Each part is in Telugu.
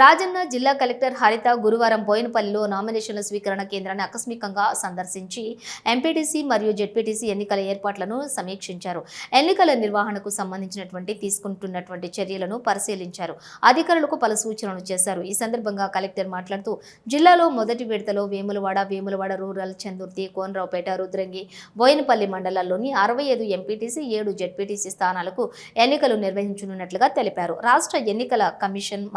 రాజన్న జిల్లా కలెక్టర్ హరిత గురువారం బోయినపల్లిలో నామినేషన్ల స్వీకరణ కేంద్రాన్ని ఆకస్మికంగా సందర్శించి ఎంపీటీసీ మరియు జెడ్పీటీసీ ఎన్నికల ఏర్పాట్లను సమీక్షించారు. ఎన్నికల నిర్వహణకు సంబంధించినటువంటి తీసుకుంటున్నటువంటి చర్యలను పరిశీలించారు. అధికారులకు పలు సూచనలు చేశారు. ఈ సందర్భంగా కలెక్టర్ మాట్లాడుతూ జిల్లాలో మొదటి విడతలో వేములవాడ వేములవాడ రూరల్ చందుర్తి కోనరావుపేట రుద్రంగి బోయినపల్లి మండలాల్లోని అరవై ఐదు ఎంపీటీసీ ఏడు జెడ్పీటీసీ స్థానాలకు ఎన్నికలు నిర్వహించనున్నట్లుగా తెలిపారు. రాష్ట్ర ఎన్నికల కమిషన్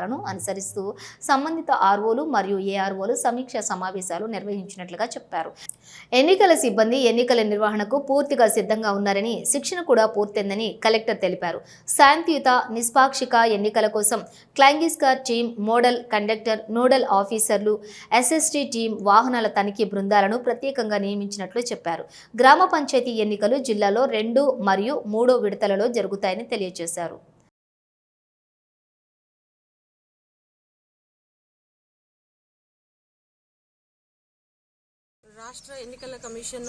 మార్గదర్శకాలను అనుసరిస్తూ సంబంధిత ఆర్ఓలు మరియు ఏఆర్ఓలు సమీక్ష సమావేశాలు నిర్వహించినట్లుగా చెప్పారు. ఎన్నికల సిబ్బంది ఎన్నికల నిర్వహణకు పూర్తిగా సిద్ధంగా ఉన్నారని శిక్షణ కూడా పూర్తయిందని కలెక్టర్ తెలిపారు. శాంతియుత నిష్పాక్షిక ఎన్నికల కోసం క్లాంగిస్కార్ టీం మోడల్ కండక్టర్ నోడల్ ఆఫీసర్లు ఎస్ఎస్టీ టీం వాహనాల తనిఖీ బృందాలను ప్రత్యేకంగా నియమించినట్లు చెప్పారు. గ్రామ పంచాయతీ ఎన్నికలు జిల్లాలో రెండు మరియు మూడో విడతలలో జరుగుతాయని తెలియజేశారు. రాష్ట్ర ఎన్నికల కమిషన్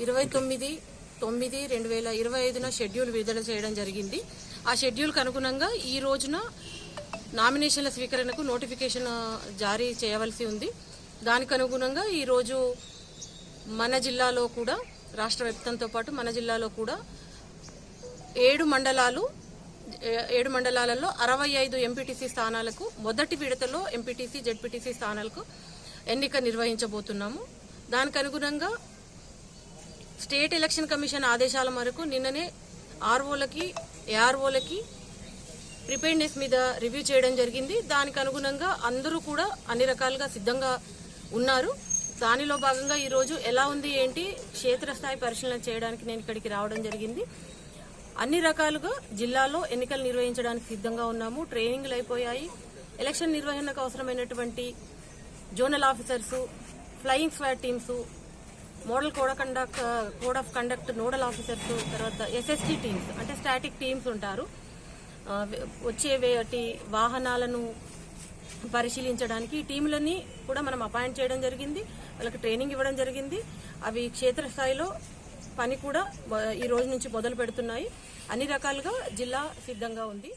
ఇరవై తొమ్మిది తొమ్మిది రెండు వేల ఇరవై ఐదున షెడ్యూల్ విడుదల చేయడం జరిగింది. ఆ షెడ్యూల్కి అనుగుణంగా ఈ రోజున నామినేషన్ల స్వీకరణకు నోటిఫికేషన్ జారీ చేయవలసి ఉంది. దానికి అనుగుణంగా ఈరోజు మన జిల్లాలో కూడా రాష్ట్ర వ్యాప్తంతో పాటు మన జిల్లాలో కూడా ఏడు మండలాలు ఏ- ఏడు మండలాలలో అరవై ఐదు ఎంపీటీసీ స్థానాలకు మొదటి విడతలో ఎంపీటీసీ జెడ్పీటీసీ స్థానాలకు ఎన్నిక నిర్వహించబోతున్నాము. దానికి అనుగుణంగా స్టేట్ ఎలక్షన్ కమిషన్ ఆదేశాల మేరకు నిన్ననే ఆర్ఓలకి ఏఆర్ఓలకి ప్రిపేర్నెస్ మీద రివ్యూ చేయడం జరిగింది. దానికి అనుగుణంగా అందరూ కూడా అన్ని రకాలుగా సిద్ధంగా ఉన్నారు. దానిలో భాగంగా ఈరోజు ఎలా ఉంది ఏంటి క్షేత్రస్థాయి పరిశీలన చేయడానికి నేను ఇక్కడికి రావడం జరిగింది. అన్ని రకాలుగా జిల్లాలో ఎన్నికలు నిర్వహించడానికి సిద్ధంగా ఉన్నాము. ట్రైనింగ్లు అయిపోయాయి. ఎలక్షన్ నిర్వహణకు అవసరమైనటువంటి zonal officers flying squad teams model code of conduct code of conduct nodal officers తర్వాత ఎస్ఎస్టీ టీమ్స్ అంటే స్టాటిక్ టీమ్స్ ఉంటారు. వచ్చే వేటి వాహనాలను పరిశీలించడానికి ఈ టీంలని కూడా మనం అపాయింట్ చేయడం జరిగింది. వాళ్ళకి ట్రైనింగ్ ఇవ్వడం జరిగింది. అవి క్షేత్రస్థాయిలో పని కూడా ఈ రోజు నుంచి మొదలు పెడుతున్నాయి. అన్ని రకాలుగా జిల్లా సిద్ధంగా ఉంది.